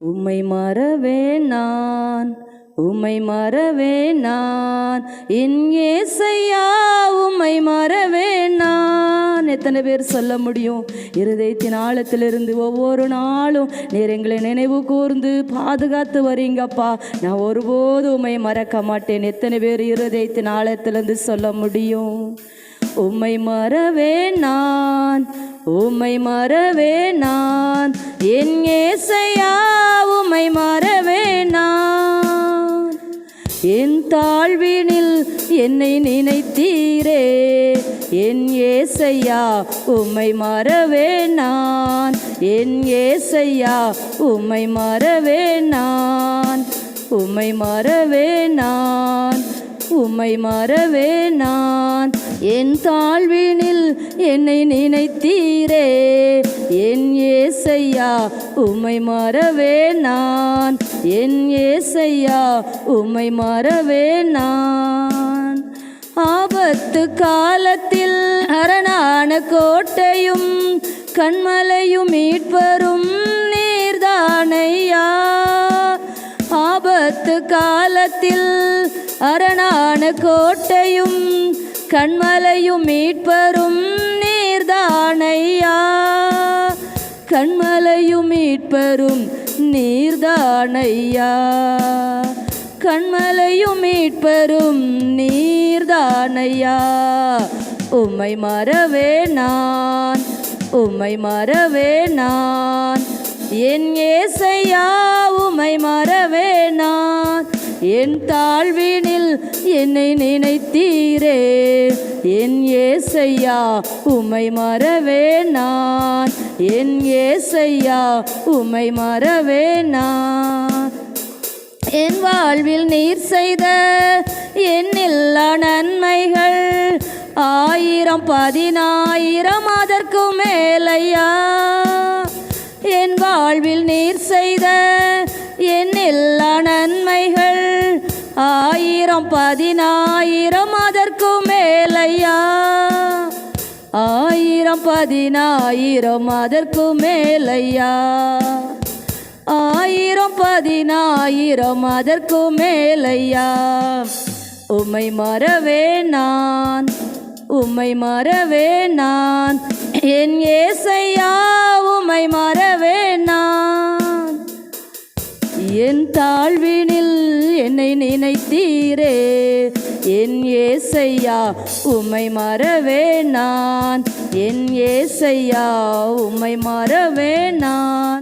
உம்மை மறவே நான் உம்மை மறவே நான். என் ஏசையா உம்மை மறவே நான். எத்தனை பேர் சொல்ல முடியும்? இருதயத்தின் ஆழத்திலிருந்து ஒவ்வொரு நாளும் நீர் எங்களை நினைவு கூர்ந்து பாதுகாத்து வரீங்கப்பா நான் ஒருபோதும் உம்மை மறக்க மாட்டேன். எத்தனை பேர் இருதயத்தின் ஆழத்திலிருந்து சொல்ல முடியும்? உம்மை மறவே நான் உம்மை மறவே நான். என் ஏசையா மறவே நான் என் தாழ்வினில் என்னை நினைத்தீரே. என் ஏசையா உம்மை மறவே நான் என் ஏசையா உம்மை மறவே நான் உம்மை மறவே நான் உம்மை மறவே நான் என் தாழ்வினில் என்னை நினைத்தீரே. ஏசையா உமை மறவே நான். என் ஏசையா உமை மறவே நான். ஆபத்து காலத்தில் அரணான கோட்டையும் கண்மலையும் மீட்பரும் நீர்தானையா ஆபத்து காலத்தில் அரணான கோட்டையும் கண்மலையும் மீட்பரும் மீட்பரும் நீர்தானையா? கண்மலையும் மீட்பரும் நீர்தானையா? உம்மை மறவே நான் உம்மை மறவே நான். என் ஏசையா உம்மை மறவே நான். என் தாழ்வினில் என்னை நினைத்தீரே. என் ஏசையா உமை மறவே நான். என் ஏசையா உமை மறவே நான். என் வாழ்வில் நீர் செய்த எண்ணில்லா நன்மைகள் ஆயிரம் பதினாயிரம் அதற்கு மேலையா. என் வாழ்வில் நீர் செய்த எண்ணில்லா நன்மைகள் ஆயிரம் பதினாயிரம் அதற்கும் மேலையா? ஆயிரம் பதினாயிரம் அதற்கு மேலையா? ஆயிரம் பதினாயிரம் அதற்கு மேலையா? உம்மை மறவே நான் உம்மை மறவே நான். என் ஏசையா உம்மை மறவே நான். என் தாழ்வினில் என்னை நினைத்தீரே. என் ஏசையா உம்மை மறவே நான். என் ஏசையா உம்மை மறவே நான்.